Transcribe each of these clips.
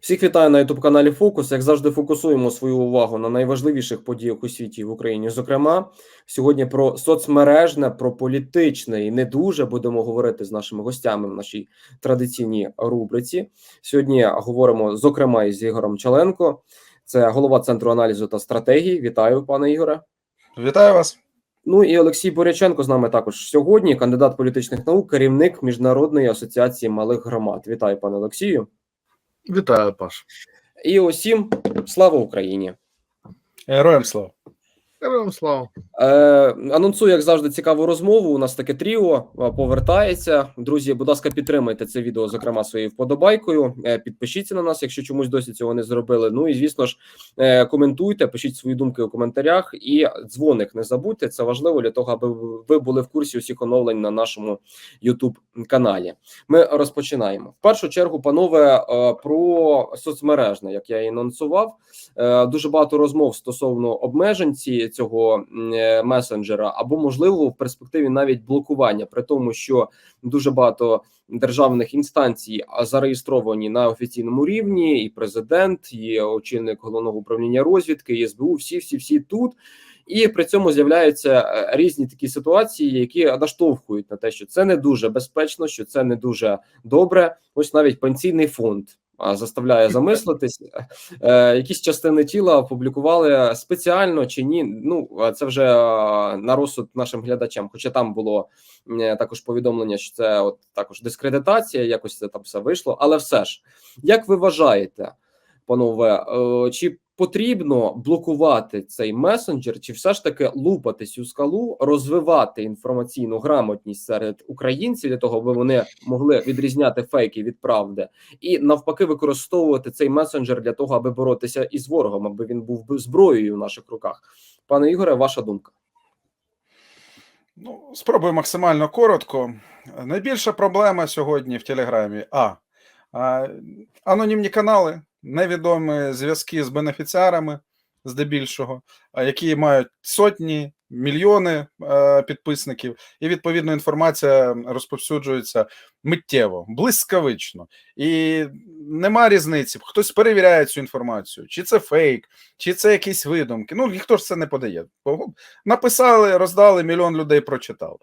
Всіх вітаю на youtube каналі Фокус. Як завжди, фокусуємо свою увагу на найважливіших подіях у світі і в Україні. Зокрема, сьогодні про соцмережне, про політичне і не дуже будемо говорити з нашими гостями в нашій традиційній рубриці. Сьогодні говоримо зокрема із Ігорем Чаленко, це голова центру аналізу та стратегії. Вітаю, пане Ігоре. Вітаю вас. Ну і Олексій Боряченко з нами також сьогодні. Кандидат політичних наук, керівник міжнародної асоціації малих громад. Вітаю, пане Олексію. Вітаю, Паш. І усім слава Україні. Героям слава. Героям слава. Е, анонсую, як завжди, цікаву розмову. У нас таке тріо е, повертається. Друзі, будь ласка, підтримайте це відео, зокрема своєю вподобайкою. Е, підпишіться на нас, якщо чомусь досі цього не зробили. Ну і звісно ж, е, коментуйте, пишіть свої думки у коментарях і дзвоник не забудьте. Це важливо для того, аби ви були в курсі усіх оновлень на нашому youtube каналі. Ми розпочинаємо в першу чергу, панове, е, про соцмережне, як я і анонсував. Е, Дуже багато розмов стосовно обмежень цього е, месенджера, або можливо в перспективі навіть блокування, при тому, що дуже багато державних інстанцій зареєстровані на офіційному рівні, і президент, і очільник головного управління розвідки, і СБУ, всі, всі, всі тут. І при цьому з'являються е, різні такі ситуації, які наштовхують на те, що це не дуже безпечно, що це не дуже добре. Ось навіть пенсійний фонд заставляє замислитись. Е, якісь частини тіла опублікували спеціально чи ні. Ну це вже на розсуд нашим глядачам. Хоча там було також повідомлення, що це от також дискредитація, якось це там все вийшло. Але все ж, як ви вважаєте, панове, е, чи потрібно блокувати цей месенджер, чи все ж таки лупати цю скалу, розвивати інформаційну грамотність серед українців для того, аби вони могли відрізняти фейки від правди, і навпаки використовувати цей месенджер для того, аби боротися із ворогом, аби він був зброєю в наших руках. Пане Ігоре, ваша думка? Ну, спробую максимально коротко. Найбільша проблема сьогодні в Телеграмі А. а, Анонімні канали, невідомі зв'язки з бенефіціарами, здебільшого, які мають сотні, мільйони е, підписників, і відповідно інформація розповсюджується миттєво, блискавично. І нема різниці. Хтось перевіряє цю інформацію, чи це фейк, чи це якісь видумки. Ну ніхто ж це не подає. Написали, роздали, мільйон людей прочитав.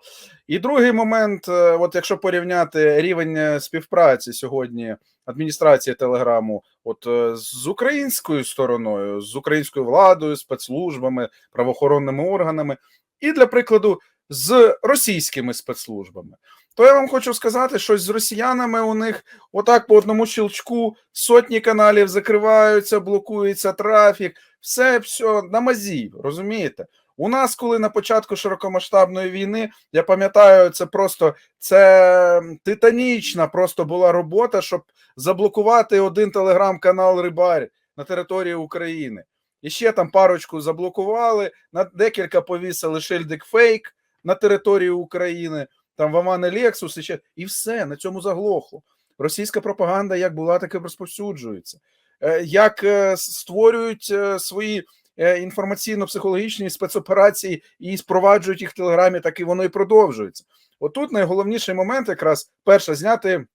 І другий момент: е, от якщо порівняти рівень е, співпраці сьогодні адміністрації Телеграму, от е, з українською стороною, з українською владою, спецслужбами, правоохоронними органами, і для прикладу з російськими спецслужбами. То я вам хочу сказати, що з росіянами у них отак по одному щелчку сотні каналів закриваються, блокується трафік, все все на мазів, розумієте? У нас, коли на початку широкомасштабної війни, я пам'ятаю, це просто це титанічна просто була робота, щоб заблокувати один телеграм-канал Рибар на території України. І ще там парочку заблокували, на декілька повісили шильдик фейк на території України, там Вамане Лексус і ще і все на цьому заглохло. Російська пропаганда як була, так і розповсюджується. Е, Як е, створюють е, свої інформаційно-психологічні спецоперації і спроваджують їх в Телеграмі, так і воно і продовжується. Отут найголовніший момент, якраз перше, зняти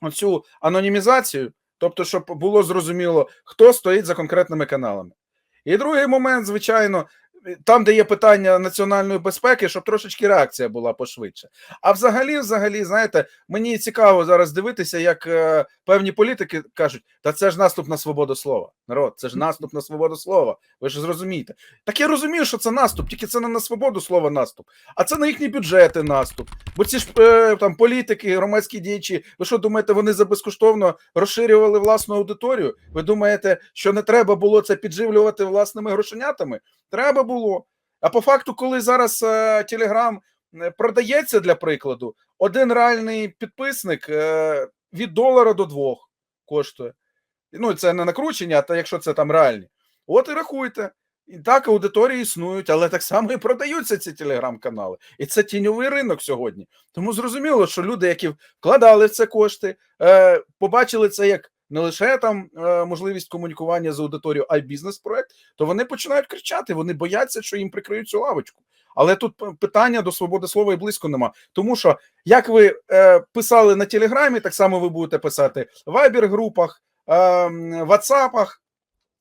оцю анонімізацію, тобто, щоб було зрозуміло, хто стоїть за конкретними каналами. І другий момент, звичайно, там, де є питання національної безпеки, щоб трошечки реакція була пошвидше. А взагалі, взагалі, знаєте, мені цікаво зараз дивитися, як е, певні політики кажуть: та це ж наступ на свободу слова. Народ, це ж наступ на свободу слова. Ви ж зрозумієте. Так я розумію, що це наступ, тільки це не на свободу слова наступ, а це на їхні бюджети наступ. Бо ці ж е, там політики, громадські діячі, ви що думаєте, вони за безкоштовно розширювали власну аудиторію? Ви думаєте, що не треба було це підживлювати власними грошенятами? Треба було. А по факту, коли зараз Телеграм продається для прикладу, один реальний підписник е, від долара до двох коштує. Ну, це не накручення, а якщо це там реальні. От і рахуйте. І так аудиторії існують, але так само і продаються ці телеграм-канали. І це тіньовий ринок сьогодні. Тому зрозуміло, що люди, які вкладали в це кошти, е, побачили це як не лише там е, можливість комунікування з аудиторією, а й бізнес-проект, то вони починають кричати. Вони бояться, що їм прикриють цю лавочку. Але тут питання до свободи слова і близько нема. Тому що як ви е, писали на телеграмі, так само ви будете писати в вайбер-групах, ем, ватсапах,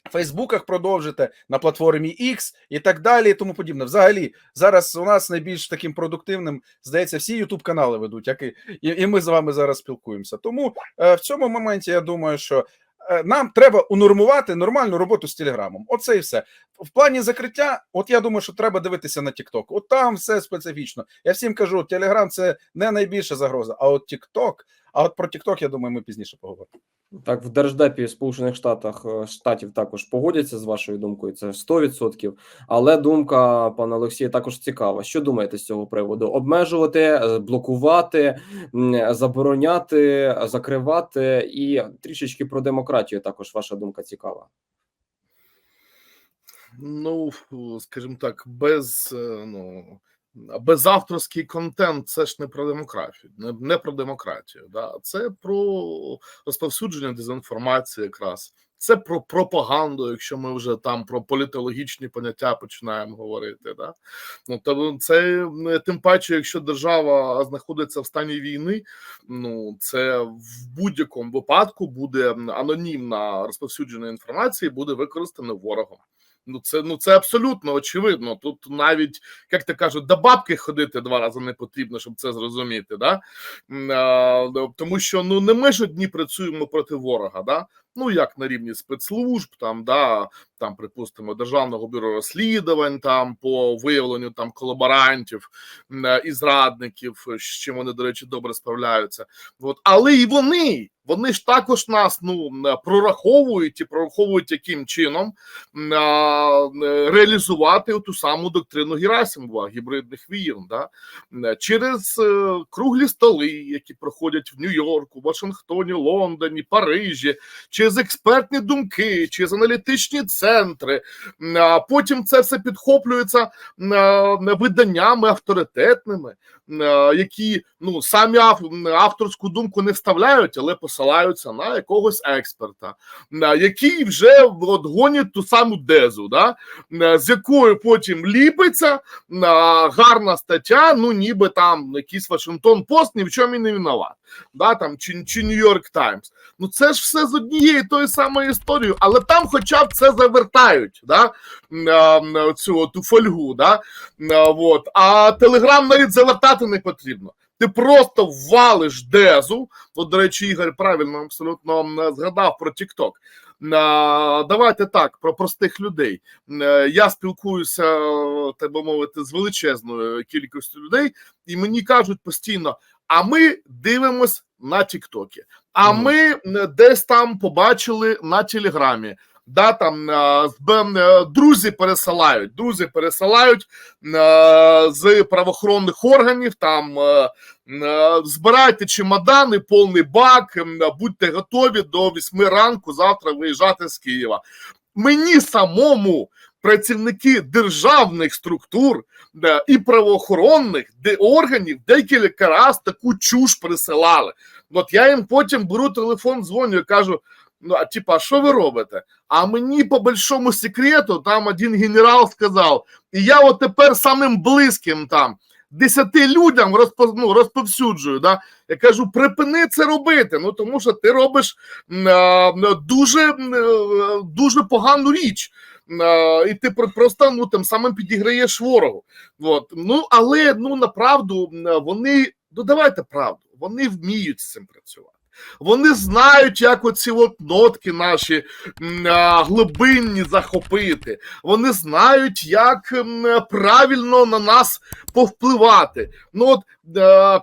Фейсбуках продовжите на платформі X і так далі, і тому подібне. Взагалі, зараз у нас найбільш таким продуктивним, здається, всі youtube канали ведуть, як і, і, ми з вами зараз спілкуємося. Тому е, в цьому моменті я думаю, що е, нам треба унормувати нормальну роботу з Телеграмом. Оце і все. В плані закриття, от я думаю, що треба дивитися на TikTok. От там все специфічно. Я всім кажу, Telegram це не найбільша загроза, а от TikTok, а от про TikTok, я думаю, ми пізніше поговоримо. Так, в Держдепі Сполучених Штатах е, Штатів також погодяться з вашою думкою. Це 100%. Але думка пана Олексія також цікава. Що думаєте з цього приводу? Обмежувати, е, блокувати, забороняти, закривати і трішечки про демократію. Також ваша думка цікава. Ну, скажімо так, без е, ну. Безавторський контент це ж не про демократію, не, не про демократію. Да? Це про розповсюдження дезінформації, якраз це про пропаганду, якщо ми вже там про політологічні поняття починаємо говорити. Да? Ну то це е, тим паче, якщо держава знаходиться в стані війни, ну це в будь-якому випадку буде анонімна розповсюдження інформації, буде використана ворогом. Ну, це ну це абсолютно очевидно. Тут навіть як ти кажуть, до бабки ходити два рази не потрібно, щоб це зрозуміти. Да? А, тому що ну не ми ж одні працюємо проти ворога. Да? Ну як на рівні спецслужб, там да там, припустимо, державного бюро розслідувань там по виявленню там колаборантів е, і зрадників, з чим вони, до речі, добре справляються. От але і вони. Вони ж також нас ну прораховують і прораховують яким чином а, реалізувати ту саму доктрину Герасимова гібридних війн, да? через е, круглі столи, які проходять в Нью-Йорку, Вашингтоні, Лондоні, Парижі, через експертні думки, через аналітичні центри. А потім це все підхоплюється виданнями авторитетними, які ну самі авторську думку не вставляють, але посилаються на якогось експерта, який вже от, гонить ту саму дезу, да? з якою потім ліпиться гарна стаття, ну ніби там якийсь Вашингтон Пост ні в чому і не винуват, да? там, чи, Нью-Йорк Таймс. Ну це ж все з однієї тої самої історії, але там хоча б це завертають, да? цю ту фольгу. Да? Вот. А Телеграм навіть завертати не потрібно. Ти просто валиш дезу. От, до речі, Ігор правильно абсолютно згадав про TikTok. Давайте так про простих людей. Я спілкуюся, так би мовити, з величезною кількістю людей, і мені кажуть постійно: а ми дивимось на Тіктокі, а ми десь там побачили на Телеграмі. Да, там друзі пересилають, друзі пересилають з правоохоронних органів. Там збирайте чемодани, повний бак, будьте готові до 8 ранку завтра виїжджати з Києва. Мені самому працівники державних структур і правоохоронних органів декілька раз таку чуш присилали. От я їм потім беру телефон, дзвоню і кажу. Ну, а типа, що ви робите? А мені по большому секрету там один генерал сказав, і я от тепер самим близьким там десяти людям розпо, ну, розповсюджую. Да? Я кажу, припини це робити. Ну тому що ти робиш а, дуже дуже погану річ. А, і ти просто ну тим самим підіграєш ворогу. От. Ну але ну направду вони ну давайте правду, вони вміють з цим працювати. Вони знають, як оці от нотки наші глибинні захопити. Вони знають, як правильно на нас повпливати. Ну от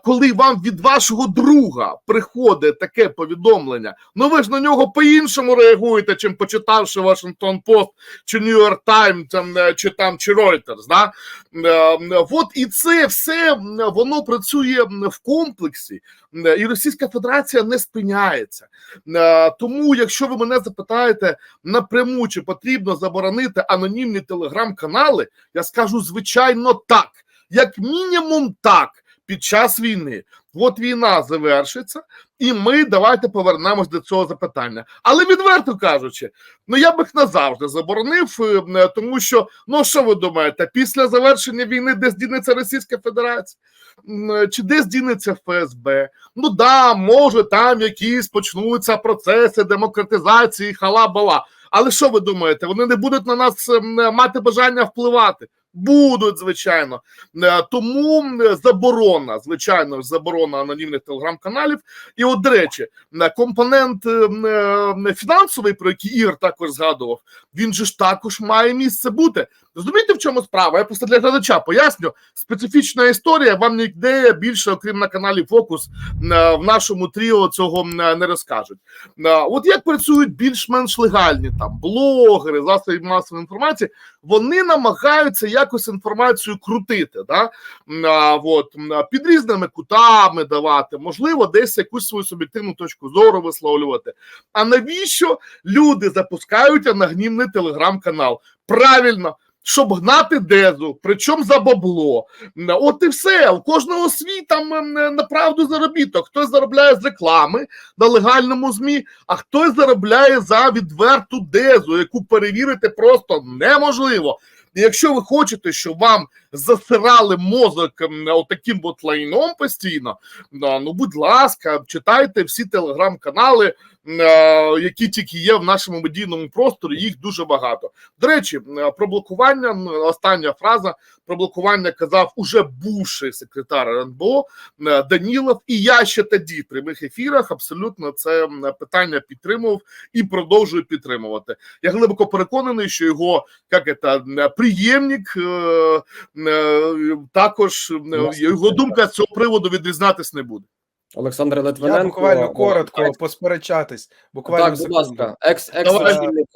коли вам від вашого друга приходить таке повідомлення, ну ви ж на нього по-іншому реагуєте, чим почитавши Вашингтон Пост чи Нью-Йорк Тайм, чи там чи Reuters, да? От і це все воно працює в комплексі, і Російська Федерація не спиняється. Тому, якщо ви мене запитаєте напряму, чи потрібно заборонити анонімні телеграм-канали, я скажу звичайно так, як мінімум, так. Під час війни, от війна завершиться, І ми давайте повернемось до цього запитання. Але відверто кажучи, ну я б їх назавжди заборонив, е, тому що ну що ви думаєте, після завершення війни десь дінеться Російська Федерація? Е, Чи десь дінеться ФСБ? Ну да, може там якісь почнуться процеси демократизації, хала-бала. Але що ви думаєте? Вони не будуть на нас мати бажання впливати? Будуть, звичайно. Е, Тому заборона, звичайно, заборона анонімних телеграм-каналів. І, от, до речі, е, компонент е, фінансовий, про який Ігор також згадував, він же ж також має місце бути. Розумієте, в чому справа? Я просто для глядача поясню. Специфічна історія вам ніде більше, окрім на каналі Фокус, е, в нашому тріо цього не розкажуть. Е, От як працюють більш-менш легальні там блогери, засоби масової інформації, вони намагаються якось інформацію крутити, да? От, під різними кутами давати, можливо, десь якусь свою суб'єктивну точку зору висловлювати. А навіщо люди запускають анагнімний телеграм-канал? Правильно. Щоб гнати дезу, причому за бабло. От і все. У кожного свій там направду заробіток. Хтось заробляє з реклами на легальному ЗМІ, а хтось заробляє за відверту дезу, яку перевірити просто неможливо. І якщо ви хочете, щоб вам засирали мозок м, отаким от лайном постійно, ну будь ласка, читайте всі телеграм-канали, е, які тільки є в нашому медійному просторі. Їх дуже багато. До речі, про блокування. Остання фраза про блокування казав уже бувший секретар РНБО е, Данілов. І я ще тоді в прямих ефірах абсолютно це питання підтримував і продовжую підтримувати. Я глибоко переконаний, що його як це, приємник е, е, також е, Власне, його думка з цього приводу відрізнатись не буде. Олександр Литвиненко. Я буквально коротко екс- посперечатись. Буквально Так, будь ласка, екс екс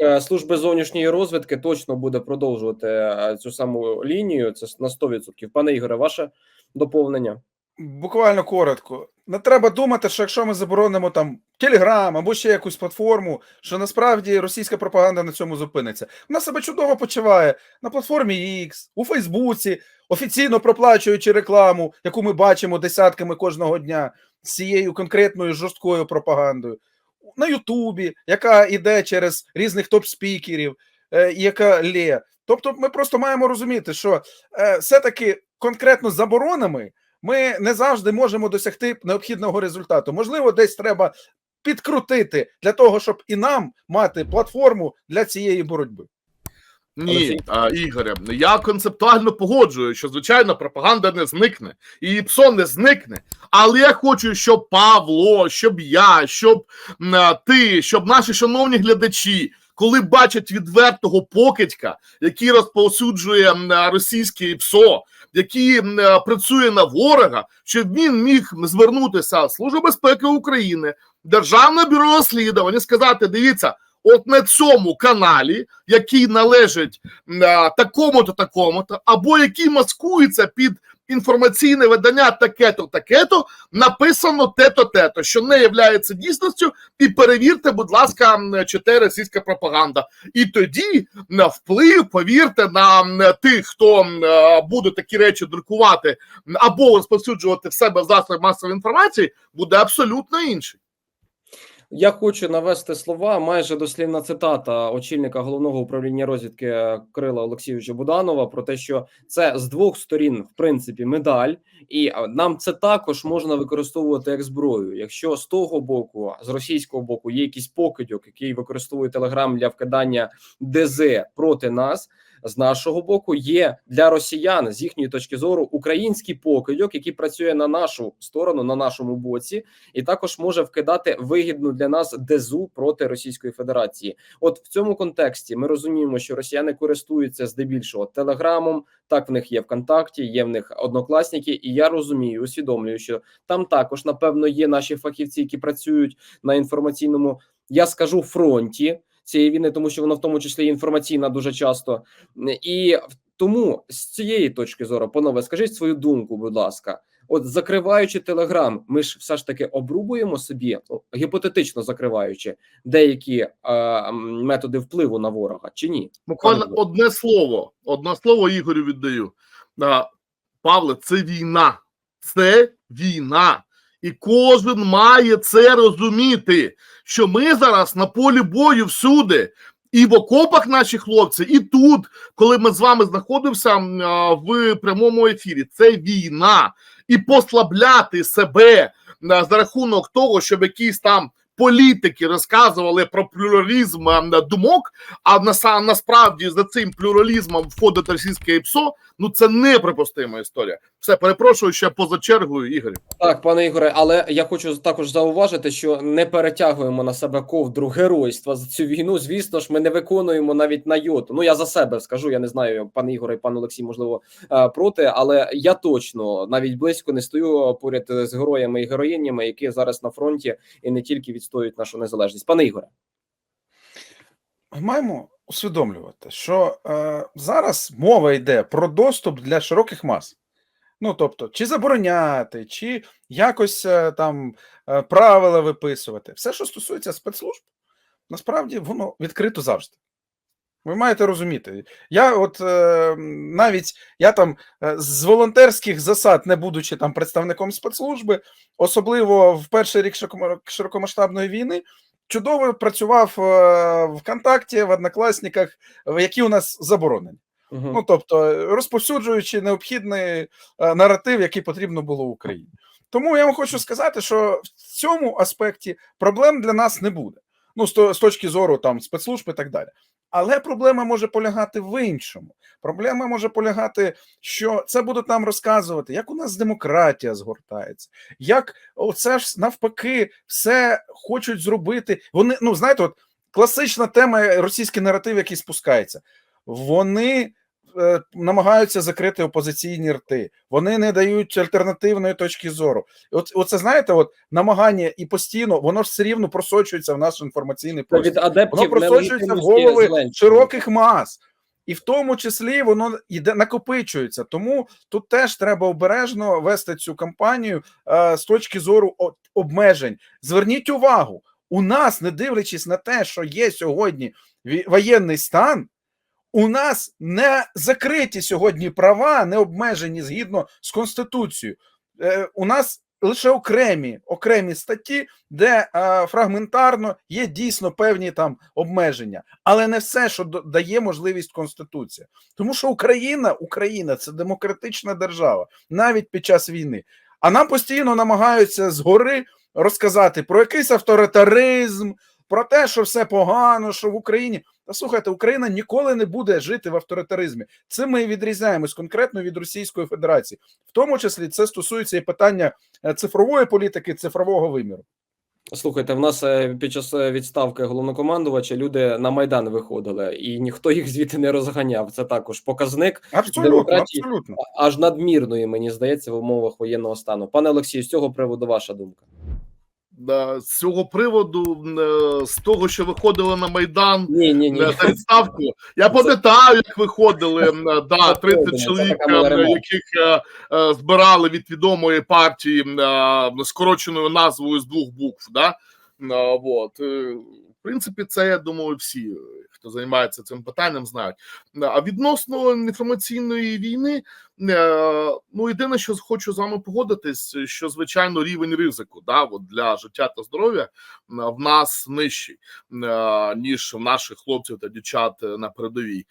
е, служби зовнішньої розвідки точно буде продовжувати е, цю саму лінію. Це на 100%. Пане Ігоре, ваше доповнення. Буквально коротко. Не треба думати, що якщо ми заборонимо там Телеграм або ще якусь платформу, що насправді російська пропаганда на цьому зупиниться. Вона себе чудово почуває на платформі X, у Фейсбуці, офіційно проплачуючи рекламу, яку ми бачимо десятками кожного дня з цією конкретною жорсткою пропагандою. На Ютубі, яка йде через різних топ-спікерів, е, яка лє. Тобто, ми просто маємо розуміти, що е, все-таки конкретно заборонами ми не завжди можемо досягти необхідного результату. Можливо, десь треба підкрутити для того, щоб і нам мати платформу для цієї боротьби. Ні, а, Ігоре, я концептуально погоджую, що звичайно пропаганда не зникне, і ПСО не зникне. Але я хочу, щоб Павло, щоб я, щоб а, ти, щоб наші шановні глядачі, коли бачать відвертого покидька, який розповсюджує а, російське ПСО, який працює на ворога, щоб він міг звернутися в Службу безпеки України, Державне бюро розслідувань сказати: дивіться. От на цьому каналі, який належить такому-то, такому-то, або який маскується під інформаційне видання таке-то, таке-то, написано те-то, те-то, що не є дійсністю, і перевірте, будь ласка, чите чи те російська пропаганда. І тоді на вплив, повірте, на тих, хто буде такі речі друкувати або розповсюджувати в себе в засоби масової інформації, буде абсолютно інший. Я хочу навести слова. Майже дослівна цитата очільника головного управління розвідки Крила Олексійовича Буданова про те, що це з двох сторін, в принципі, медаль, і нам це також можна використовувати як зброю. Якщо з того боку, з російського боку, є якийсь покидьок, який використовує телеграм для вкидання ДЗ проти нас. З нашого боку є для росіян з їхньої точки зору український покидьок, який працює на нашу сторону, на нашому боці, і також може вкидати вигідну для нас дезу проти Російської Федерації. От в цьому контексті ми розуміємо, що росіяни користуються здебільшого телеграмом. Так в них є ВКонтакті, є в них однокласники, і я розумію, усвідомлюю, що там також напевно є наші фахівці, які працюють на інформаційному, я скажу фронті цієї війни, тому що вона в тому числі інформаційна дуже часто. І тому з цієї точки зору, панове, скажіть свою думку, будь ласка. От закриваючи телеграм, ми ж все ж таки обрубуємо собі, гіпотетично закриваючи деякі е, методи впливу на ворога, чи ні? Буквально Пане одне слово, одне слово Ігорю віддаю. Павле, це війна. Це війна. І кожен має це розуміти, що ми зараз на полі бою всюди. І в окопах наші хлопці, і тут, коли ми з вами знаходимося в прямому ефірі, це війна, і послабляти себе за рахунок того, щоб якісь там політики розказували про плюралізм думок, а на, насправді за цим плюралізмом входить російське ПСО, ну це неприпустима історія. Все, перепрошую ще поза чергою, Ігор. Так, пане Ігоре, але я хочу також зауважити, що не перетягуємо на себе ковдру геройства за цю війну. Звісно ж, ми не виконуємо навіть на йоту. Ну я за себе скажу. Я не знаю, пане Ігоре і пан Олексій, можливо, е, проти, але я точно навіть близько не стою поряд з героями і героїнями, які зараз на фронті і не тільки відстоюють нашу незалежність. Пане Ігоре, Маємо усвідомлювати, що е, зараз мова йде про доступ для широких мас. Ну, тобто, чи забороняти, чи якось е, там е, правила виписувати. Все, що стосується спецслужб, насправді воно відкрито завжди. Ви маєте розуміти. Я от е, навіть я там з волонтерських засад, не будучи там представником спецслужби, особливо в перший рік широкомасштабної війни, чудово працював в ВКонтакті, в Однокласниках, які у нас заборонені. Ну тобто, розповсюджуючи необхідний е, наратив, який потрібно було Україні. Тому я вам хочу сказати, що в цьому аспекті проблем для нас не буде. Ну, з, точки зору там спецслужб і так далі. Але проблема може полягати в іншому. Проблема може полягати, що це будуть нам розказувати, як у нас демократія згортається, як оце ж навпаки все хочуть зробити. Вони, ну знаєте, от класична тема російський наратив, який спускається. Вони е, намагаються закрити опозиційні рти, вони не дають альтернативної точки зору. От, оце знаєте, от намагання і постійно воно ж все рівно просочується в наш інформаційний простір воно просочується в голови широких мас, і в тому числі воно йде накопичується. Тому тут теж треба обережно вести цю кампанію е, з точки зору обмежень. Зверніть увагу, у нас, не дивлячись на те, що є сьогодні воєнний стан. У нас не закриті сьогодні права, не обмежені згідно з конституцією. Е, у нас лише окремі окремі статті, де е, фрагментарно є дійсно певні там обмеження, але не все, що дає можливість Конституція. Тому що Україна, Україна це демократична держава, навіть під час війни. А нам постійно намагаються згори розказати про якийсь авторитаризм, про те, що все погано, що в Україні. Та слухайте, Україна ніколи не буде жити в авторитаризмі. Цим ми відрізняємось конкретно від Російської Федерації. В тому числі це стосується і питання е, цифрової політики, цифрового виміру. Слухайте, в нас е, під час е, відставки головнокомандувача люди на майдан виходили, і ніхто їх звідти не розганяв. Це також показник Абсолютно, абсолютно. аж надмірної, мені здається, в умовах воєнного стану. Пане Олексію, з цього приводу ваша думка. Да, з цього приводу, е, з того, що виходили на Майдан Ні, ні, ні. е, на відставку, я пам'ятаю, як виходили е, да, 30 чоловік, е, яких е, е, збирали від відомої партії е, скороченою назвою з двох букв. Да? Е, Вот. Е, принципі, це я думаю, всі, хто займається цим питанням, знають. А відносно інформаційної війни, е, ну єдине, що хочу з вами погодитись, що звичайно рівень ризику да, от для життя та здоров'я е, в нас нижчий, е, ніж в наших хлопців та дівчат е, на передовій.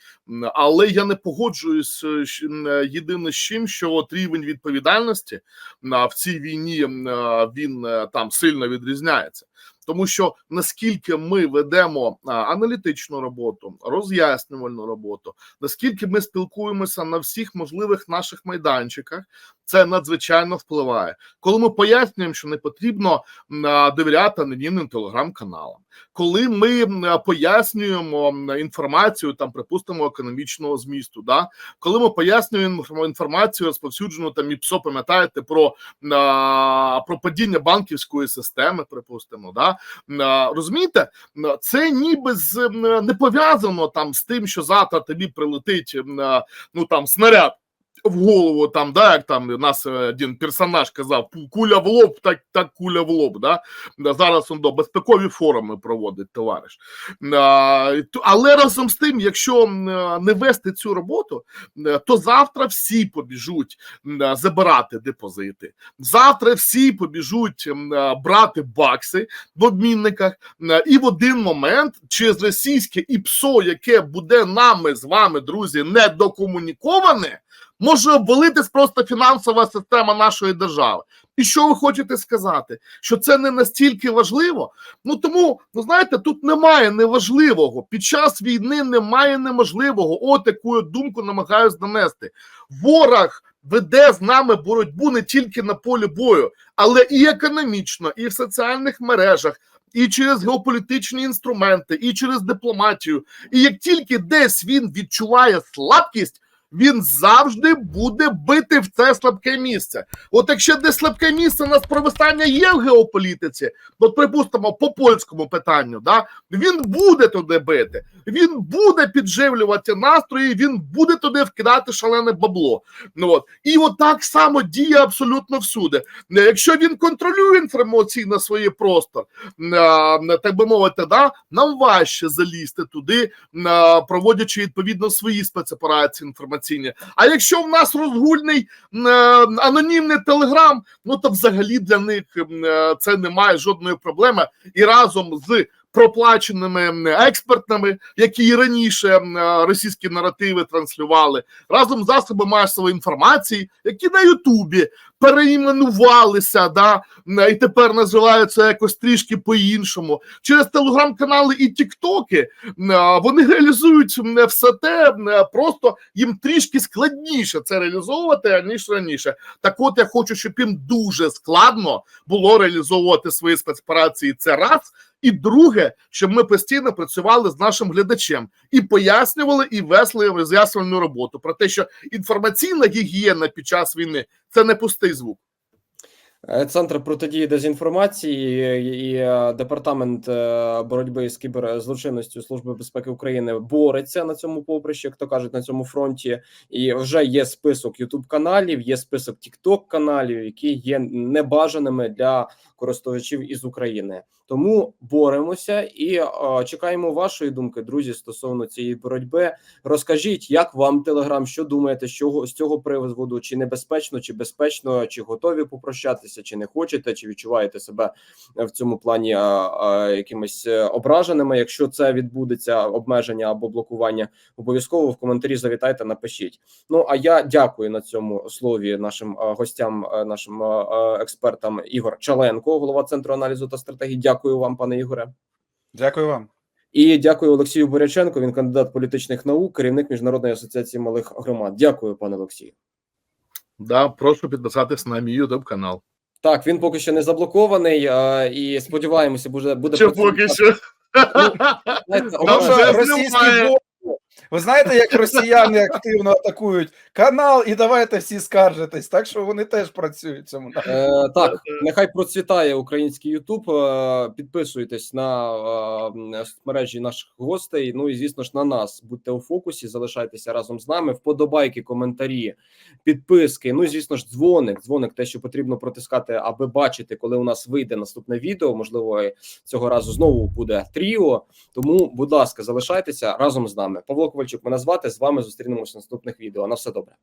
Але я не погоджуюсь е, е, єдине з чим, що от рівень відповідальності в цій війні е, він е, там сильно відрізняється. Тому що наскільки ми ведемо аналітичну роботу, роз'яснювальну роботу, наскільки ми спілкуємося на всіх можливих наших майданчиках, це надзвичайно впливає. Коли ми пояснюємо, що не потрібно довіряти анонімним телеграм-каналам, коли ми пояснюємо інформацію, там припустимо економічного змісту, да коли ми пояснюємо інформацію, розповсюджену там ІПСО, пам'ятаєте про, про падіння банківської системи, припустимо, да розумієте, це ніби з не пов'язано там з тим, що завтра тобі прилетить ну там снаряд в голову, там, да, як там нас е, один персонаж казав, «Пу- куля в лоб, так, так куля в лоб. Да? Зараз он до безпекові форуми проводить товариш. Але разом з тим, якщо е, не вести цю роботу, е, то завтра всі побіжуть забирати депозити. Завтра всі побіжуть брати бакси в обмінниках, і в один момент через російське ІПСО, яке буде нами з вами, друзі, недокомуніковане, може обвалитись просто фінансова система нашої держави. І що ви хочете сказати? Що це не настільки важливо? Ну тому, ну знаєте, тут немає неважливого. Під час війни немає неможливого. От яку думку намагаюсь донести. Ворог веде з нами боротьбу не тільки на полі бою, але і економічно, і в соціальних мережах, і через геополітичні інструменти, і через дипломатію. І як тільки десь він відчуває слабкість, він завжди буде бити в це слабке місце. От якщо десь слабке місце у нас провисання є в геополітиці, от припустимо по польському питанню, да він буде туди бити, він буде підживлювати настрої, він буде туди вкидати шалене бабло. Ну от і от так само діє абсолютно всюди. Якщо він контролює інформаційно свій простор, так би мовити, да, нам важче залізти туди, проводячи відповідно свої спецоперації інформаційні. А якщо в нас розгульний е, анонімний телеграм, ну то взагалі для них е, це не має жодної проблеми. І разом з проплаченими експертами, які і раніше е, російські наративи транслювали, разом з засобами масової інформації, які на Ютубі переіменувалися, да, м, і тепер називаються якось трішки по-іншому. Через телеграм-канали і тіктоки е, вони реалізують все те, е, просто їм трішки складніше це реалізовувати ніж раніше. Так, от я хочу, щоб їм дуже складно було реалізовувати свої спецоперації. Це раз. І друге, щоб ми постійно працювали з нашим глядачем і пояснювали і весли роз'яснювальну роботу про те, що інформаційна гігієна під час війни це не пустий звук. Е, Центр протидії дезінформації і е, департамент е, боротьби з кіберзлочинністю Служби безпеки України бореться на цьому поприщі, як то кажуть, на цьому фронті. І вже є список Ютуб каналів, є список Тікток каналів, які є небажаними для користувачів із України. Тому боремося і чекаємо вашої думки, друзі, стосовно цієї боротьби. Розкажіть, як вам Телеграм, що думаєте, що з цього приводу, чи небезпечно, чи безпечно, чи готові попрощатися, чи не хочете, чи відчуваєте себе в цьому плані а, а, якимись е, ображеними. Якщо це відбудеться обмеження або блокування, обов'язково в коментарі завітайте, напишіть. Ну а я дякую на цьому слові нашим гостям, нашим а, а, експертам Ігор Чаленко, голова центру аналізу та стратегії. Дякую вам, пане Ігоре. Дякую вам. І дякую Олексію Боряченко. Він кандидат політичних наук, керівник міжнародної асоціації малих громад. Дякую, пане Олексію. Да, прошу підписатись на мій YouTube канал. Так, він поки що не заблокований, а, і сподіваємося, буде буде Чи поки що. Знаєте, Ну, Тому вже Російський знімає. російські бо... Ви знаєте, як росіяни активно атакують канал, і давайте всі скаржитесь. Так що вони теж працюють в цьому. напрямку. Е, так, нехай процвітає український Ютуб. Е, підписуйтесь на е, мережі наших гостей. Ну і звісно ж на нас. Будьте у фокусі, залишайтеся разом з нами. Вподобайки, коментарі, підписки. Ну і звісно ж, дзвоник. Дзвоник, те, що потрібно протискати, аби бачити, коли у нас вийде наступне відео. Можливо, цього разу знову буде тріо. Тому, будь ласка, залишайтеся разом з нами. Павло Ковальчук, мене звати з вами. Зустрінемося в наступних відео. На все добре.